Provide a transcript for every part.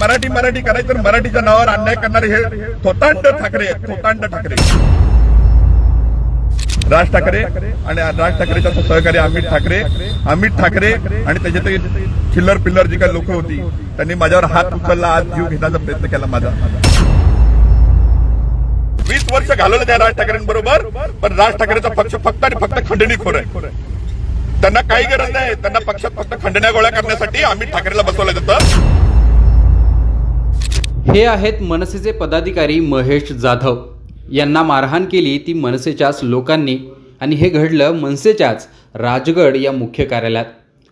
मराठी मराठी करायचं तर मराठीच्या नावावर अन्याय करणारे हे थोतांड ठाकरे थोतांड ठाकरे. राज ठाकरे आणि राज ठाकरेचा सहकारी अमित ठाकरे अमित ठाकरे आणि त्याचे ते खिल्लर पिल्लर जी काही लोक होती त्यांनी माझ्यावर हात उचलला आज जीव घेण्याचा प्रयत्न केला माझा. वीस वर्ष घालवलं त्या राज ठाकरेंबरोबर पण राज ठाकरेचा पक्ष फक्त आणि फक्त खंडणीखोर आहे. त्यांना काही गरज नाही त्यांना पक्षात फक्त खंडण्या गोळ्या करण्यासाठी अमित ठाकरेला बसवलं जातं. हे आहेत मनसेचे पदाधिकारी महेश जाधव. यांना मारहाण केली ती मनसेच्याच लोकांनी. आणि हे घडलं मनसेच्याच राजगड या मुख्य कार्यालयात.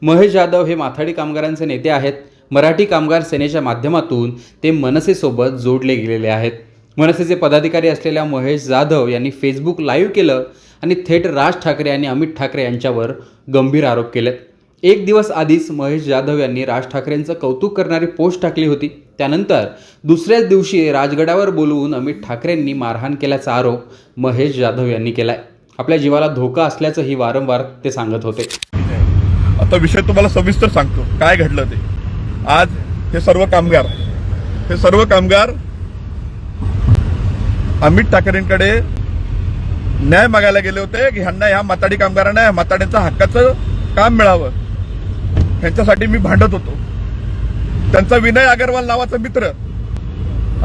महेश जाधव हे माथाडी कामगारांचे नेते आहेत. मराठी कामगार सेनेच्या माध्यमातून ते मनसेसोबत जोडले गेलेले आहेत. मनसेचे पदाधिकारी असलेल्या महेश जाधव यांनी फेसबुक लाईव्ह केलं आणि थेट राज ठाकरे आणि अमित ठाकरे यांच्यावर गंभीर आरोप केलेत. एक दिवस आधीच महेश जाधव यांनी राज ठाकरेंचं कौतुक करणारी पोस्ट टाकली होती. त्यानंतर दुसऱ्याच दिवशी राजगडावर बोलवून अमित ठाकरेंनी मारहाण केल्याचा आरोप महेश जाधव यांनी केलाय. आपल्या जीवाला धोका असल्याचंही वारंवार ते सांगत होते. आता विषय तुम्हाला सविस्तर सांगतो. काय घडलं ते? आज हे सर्व कामगार हे सर्व कामगार अमित ठाकरेंकडे न्याय मागायला गेले होते की ह्यांना ह्या माताडी कामगारांना ह्या माताड्यांचं हक्काचं काम मिळावं. ह्यांच्यासाठी मी भांडत होतो. त्यांचा विनय अगरवाल नावाचा मित्र.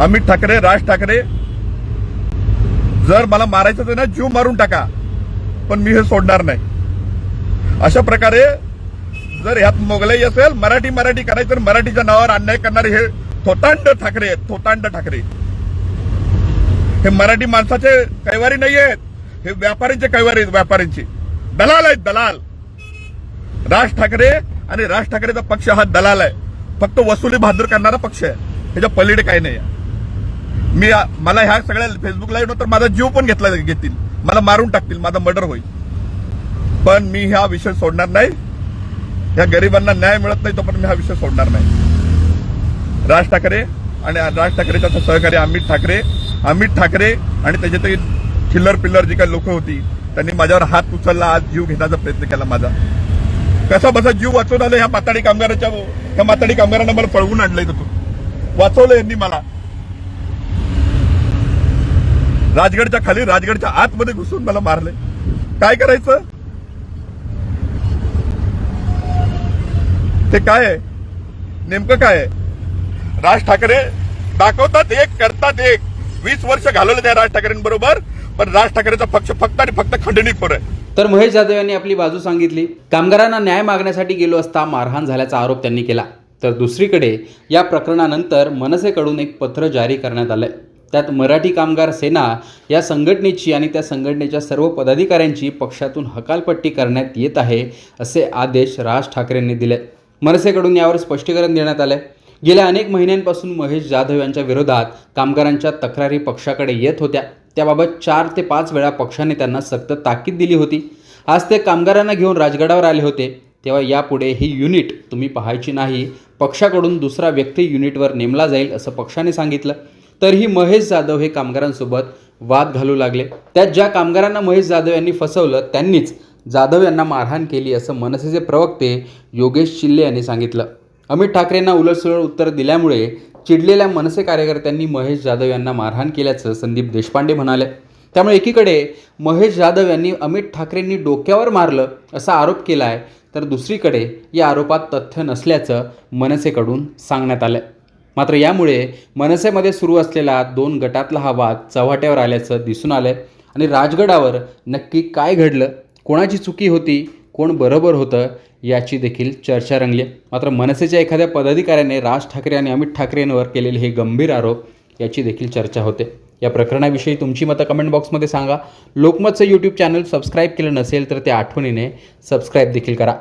अमित ठाकरे राज ठाकरे. जर मला मारायचं तर ना जीव मारून टाका. पण मी हे सोडणार नाही. अशा प्रकारे जर ह्यात मोगलाई असेल मराठी मराठी करायचं तर मराठीच्या नावावर अन्याय करणारे हे थोतांड ठाकरे आहेत थोतांड ठाकरे. हे मराठी माणसाचे कैवारी नाही आहेत. हे व्यापाऱ्यांचे कैवारी आहेत व्यापाऱ्यांचे दलाल आहेत दलाल. राज ठाकरे आणि राज ठाकरेचा पक्ष हा दलाल आहे. फक्त वसुली बहादूर करणारा पक्ष आहे. त्याच्या पलीकडे काही नाही आहे. मी मला ह्या सगळ्या फेसबुक लाईव्ह नंतर माझा जीव पण घेतला घेतील. मला मारून टाकतील. माझा मर्डर होईल. पण मी हा विषय सोडणार नाही. या गरिबांना न्याय मिळत नाही तोपर्यंत मी हा विषय सोडणार नाही. राज ठाकरे आणि राज ठाकरेचा सहकारी अमित ठाकरे अमित ठाकरे आणि त्याचे ते चिल्लर पिल्लर जी काही लोक होती त्यांनी माझ्यावर हात उचलला. आज जीव घेण्याचा प्रयत्न केला माझा. कसा बसा जीव वाचवून आलं ह्या माताडी कामगाराच्या या माताडी कामगारांना मला पळवून आणलंय तो. वाचवलं यांनी मला. राजगडच्या खाली राजगडच्या आतमध्ये घुसून मला मारले. काय करायचं? ते काय आहे? नेमकं काय आहे? राज ठाकरे दाखवतात एक करतात एक. वीस वर्ष घालवलं त्या राज ठाकरेंबरोबर. पण राज ठाकरेचा पक्ष फक्त आणि फक्त खंडणीखोर आहे. तर महेश जाधव यांनी आपली बाजू सांगितली कामगारांना न्याय मागण्यासाठी गेलो असता मारहाण झाल्याचा आरोप त्यांनी केला. तर दुसरीकडे या प्रकरणानंतर मनसेकडून एक पत्र जारी करण्यात आलंय. त्यात मराठी कामगार सेना या संघटनेची आणि त्या संघटनेच्या सर्व पदाधिकाऱ्यांची पक्षातून हकालपट्टी करण्यात येत आहे असे आदेश राज ठाकरेंनी दिले. मनसेकडून यावर स्पष्टीकरण देण्यात आलंय. गेल्या अनेक महिन्यांपासून महेश जाधव यांच्या विरोधात कामगारांच्या तक्रारी पक्षाकडे येत होत्या. त्याबाबत चार ते पाच वेळा पक्षाने त्यांना सक्त ताकीद दिली होती. आज ते कामगारांना घेऊन राजगडावर आले होते. तेव्हा यापुढे ही युनिट तुम्ही पाहायची नाही. पक्षाकडून दुसरा व्यक्ती युनिटवर नेमला जाईल असं पक्षाने सांगितलं. तरीही महेश जाधव हे कामगारांसोबत वाद घालू लागले. त्यात ज्या कामगारांना महेश जाधव यांनी फसवलं त्यांनीच जाधव यांना मारहाण केली असं मनसेचे प्रवक्ते योगेश चिल्ले यांनी सांगितलं. अमित ठाकरेंना उलटसुलट उत्तर दिल्यामुळे चिडलेल्या मनसे कार्यकर्त्यांनी महेश जाधव यांना मारहाण केल्याचं संदीप देशपांडे म्हणाले. त्यामुळे एकीकडे महेश जाधव यांनी अमित ठाकरेंनी डोक्यावर मारलं असा आरोप केला आहे तर दुसरीकडे या आरोपात तथ्य नसल्याचं मनसेकडून सांगण्यात आलं मात्र यामुळे मनसेमध्ये सुरू असलेला दोन गटातला हा वाद चव्हाट्यावर आल्याचं दिसून आलं आणि राजगडावर नक्की काय घडलं कोणाची चुकी होती कोण बरोबर होतं याची देखील चर्चा रंगली मात्र मनसेच्या एखाद्या पदाधिकाऱ्याने राज ठाकरे आणि अमित ठाकरेंवर केलेले हे गंभीर आरोप याची देखील चर्चा होते. या प्रकरणाविषयी तुमची मतं कमेंट बॉक्समध्ये सांगा. लोकमतचं यूट्यूब चॅनल सबस्क्राईब केलं नसेल तर ते आठवणीने सबस्क्राईब देखील करा.